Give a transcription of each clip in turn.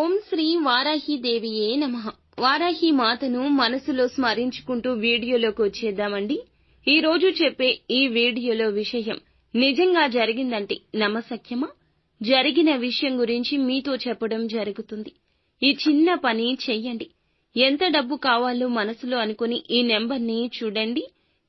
ఓం శ్రీ వారాహి దేవియే నమ. వారాహి మాతను మనసులో స్మరించుకుంటూ వీడియోలోకి వచ్చేద్దామండి. ఈ రోజు చెప్పే ఈ వీడియోలో విషయం నిజంగా జరిగిందంటే నమ్మసక్యమా జరిగిన విషయం గురించి మీతో చెప్పడం జరుగుతుంది. ఈ చిన్న పని చెయ్యండి. ఎంత డబ్బు కావాలో మనసులో అనుకుని ఈ నెంబర్ని చూడండి.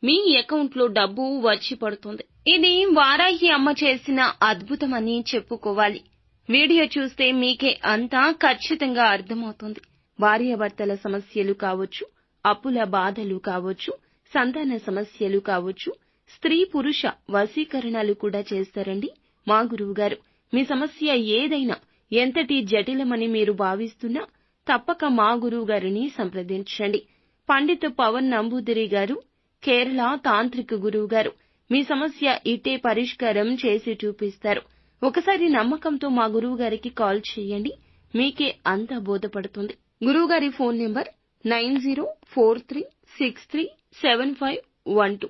మీ అకౌంట్లో డబ్బు వచ్చి పడుతుంది. ఇది వారాహి అమ్మ చేసిన అద్భుతమని చెప్పుకోవాలి. వీడియో చూస్తే మీకే అంతా ఖచ్చితంగా అర్థమవుతుంది. భార్యాభర్తల సమస్యలు కావచ్చు అప్పుల బాధలు కావచ్చు సంతాన సమస్యలు కావచ్చు స్త్రీ పురుష వశీకరణలు కూడా చేస్తారండి మా గురువు గారు మీ సమస్య ఏదైనా ఎంతటి జటిలమని మీరు భావిస్తున్నా తప్పక మా గురువు గారిని సంప్రదించండి. పండిత పవన్ నంబూదిరి గారు కేరళ తాంత్రిక గురువు గారు మీ సమస్య ఇట్టే పరిష్కారం చేసి చూపిస్తారు. ఒకసారి నమ్మకంతో మా గురువు గారికి కాల్ చేయండి. మీకే అంతా బోధపడుతుంది. గురువు గారి phone number nine zero four three six three seven five one two.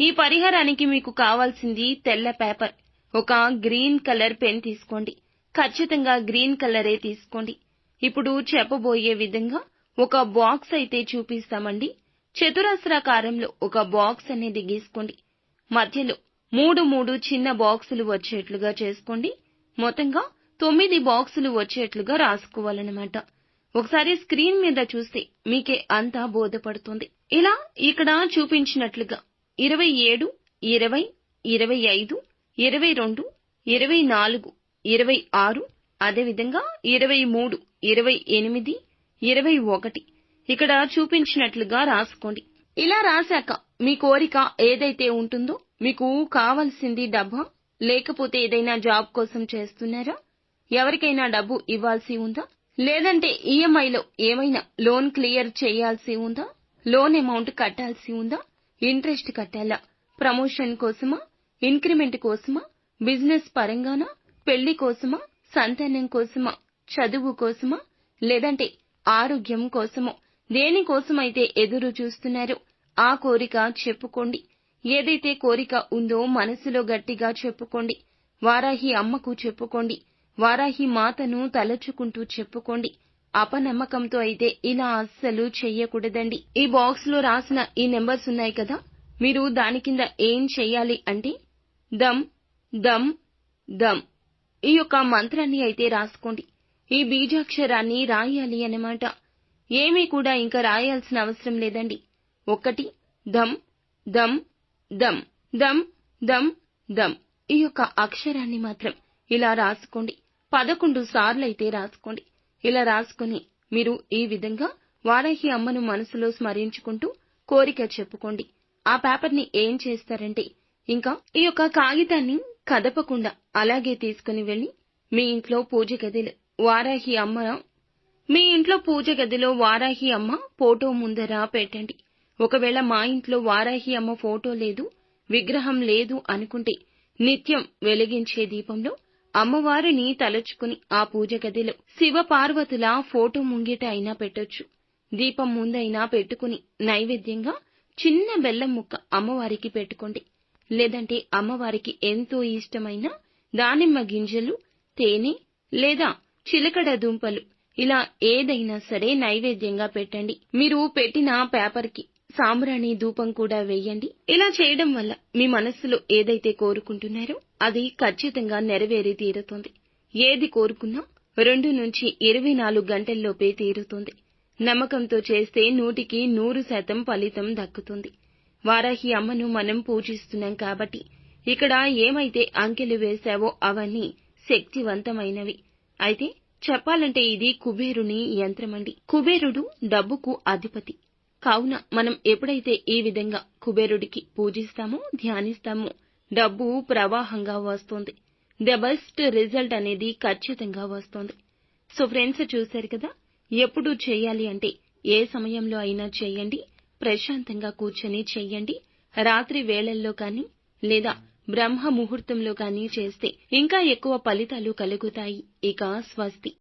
ఈ పరిహారానికి మీకు కావాల్సింది తెల్ల పేపర్. ఒక గ్రీన్ కలర్ పెన్ తీసుకోండి. ఖచ్చితంగా గ్రీన్ కలరే తీసుకోండి. ఇప్పుడు చెప్పబోయే విధంగా ఒక బాక్స్ అయితే చూపిస్తామండి. చతురస్రాకారంలో ఒక బాక్స్ అనేది గీసుకోండి. మధ్యలో మూడు మూడు చిన్న బాక్సులు వచ్చేట్లుగా చేసుకోండి. మొత్తంగా తొమ్మిది బాక్సులు వచ్చేట్లుగా రాసుకోవాలన్నమాట. ఒకసారి స్క్రీన్ మీద చూస్తే మీకే అంతా బోధపడుతుంది. ఇలా ఇక్కడ చూపించినట్లుగా ఇరవై ఏడు ఇరవై ఇరవై ఐదు ఇరవై రెండు ఇరవై నాలుగు ఇరవై ఆరు అదేవిధంగా ఇరవై మూడు ఇరవై ఎనిమిది ఇరవై ఒకటి. ఇక్కడ చూపించినట్లుగా రాసుకోండి. ఇలా రాశాక మీ కోరిక ఏదైతే ఉంటుందో మీకు కావలసింది డబ్బా లేకపోతే ఏదైనా జాబ్ కోసం చేస్తున్నారా? ఎవరికైనా డబ్బు ఇవ్వాల్సి ఉందా? లేదంటే ఈఎంఐలో ఏమైనా లోన్ క్లియర్ చేయాల్సి ఉందా? లోన్ అమౌంట్ కట్టాల్సి ఉందా? ఇంట్రెస్ట్ కట్టాలా? ప్రమోషన్ కోసమా? ఇంక్రిమెంట్ కోసమా? బిజినెస్ పరంగానా? పెళ్ళి కోసమా? సంతానం కోసమా? చదువు కోసమా? లేదంటే ఆరోగ్యం కోసమో? దేనికోసమైతే ఎదురు చూస్తున్నారో? ఆ కోరిక చెప్పుకోండి. ఏదైతే కోరిక ఉందో మనసులో గట్టిగా చెప్పుకోండి. వారాహి అమ్మకు చెప్పుకోండి. వారాహి మాతను తలచుకుంటూ చెప్పుకోండి. అపనమ్మకంతో అయితే ఇలా అస్సలు చెయ్యకూడదండి. ఈ బాక్స్లో రాసిన ఈ నెంబర్స్ ఉన్నాయి కదా? మీరు దాని కింద ఏం చెయ్యాలి అంటే దమ్ దమ్ దమ్ ఈ యొక్క మంత్రాన్ని అయితే రాసుకోండి. ఈ బీజాక్షరాన్ని రాయాలి అన్నమాట. ఏమీ కూడా ఇంకా రాయాల్సిన అవసరం లేదండి. ఒకటి దమ్ దమ్ దమ్ దమ్ దమ్ దమ్ ఈ యొక్క అక్షరాన్ని మాత్రం ఇలా రాసుకోండి. పదకొండు సార్లైతే రాసుకోండి. ఇలా రాసుకుని మీరు ఈ విధంగా వారాహి అమ్మను మనసులో స్మరించుకుంటూ కోరిక చెప్పుకోండి. ఆ పేపర్ని ఏం చేస్తారంటే ఇంకా ఈ యొక్క కాగితాన్ని కదపకుండా అలాగే తీసుకుని వెళ్ళి మీ ఇంట్లో పూజ గదిలో వారాహి అమ్మ మీ ఇంట్లో పూజ గదిలో వారాహి అమ్మ ఫోటో ముందర పెట్టండి. ఒకవేళ మా ఇంట్లో వారాహి అమ్మ ఫోటో లేదు విగ్రహం లేదు అనుకుంటే నిత్యం వెలిగించే దీపంలో అమ్మవారిని తలుచుకుని ఆ పూజ గదిలో శివ పార్వతుల ఫోటో ముంగిట అయినా పెట్టొచ్చు. దీపం ముందైనా పెట్టుకుని నైవేద్యంగా చిన్న బెల్లం ముక్క అమ్మవారికి పెట్టుకోండి. లేదంటే అమ్మవారికి ఎంతో ఇష్టమైన దానిమ్మ గింజలు తేనె లేదా చిలకడ దుంపలు ఇలా ఏదైనా సరే నైవేద్యంగా పెట్టండి. మీరు పెట్టిన పేపర్కి సాంబ్రాణి ధూపం కూడా వేయండి. ఇలా చేయడం వల్ల మీ మనస్సులో ఏదైతే కోరుకుంటున్నారో అది ఖచ్చితంగా నెరవేరి తీరుతుంది. ఏది కోరుకున్నా రెండు నుంచి ఇరవై నాలుగు గంటల్లోపే తీరుతుంది. నమ్మకంతో చేస్తే నూటికి నూరు శాతం ఫలితం దక్కుతుంది. వారాహి అమ్మను మనం పూజిస్తున్నాం కాబట్టి ఇక్కడ ఏమైతే అంకెలు వేశావో అవన్నీ శక్తివంతమైనవి. అయితే చెప్పాలంటే ఇది కుబేరుని యంత్రమండి. కుబేరుడు డబ్బుకు అధిపతి. కావున మనం ఎప్పుడైతే ఈ విధంగా కుబేరుడికి పూజిస్తామో ధ్యానిస్తామో డబ్బు ప్రవాహంగా వస్తుంది. ద బెస్ట్ రిజల్ట్ అనేది ఖచ్చితంగా వస్తుంది. సో ఫ్రెండ్స్ చూశారు కదా ఎప్పుడు చేయాలి అంటే ఏ సమయంలో అయినా చేయండి ప్రశాంతంగా కూర్చొని చెయ్యండి రాత్రి వేళల్లో కానీ లేదా బ్రహ్మ ముహూర్తంలో కానీ చేస్తే ఇంకా ఎక్కువ ఫలితాలు కలుగుతాయి. ఇక స్వస్తి.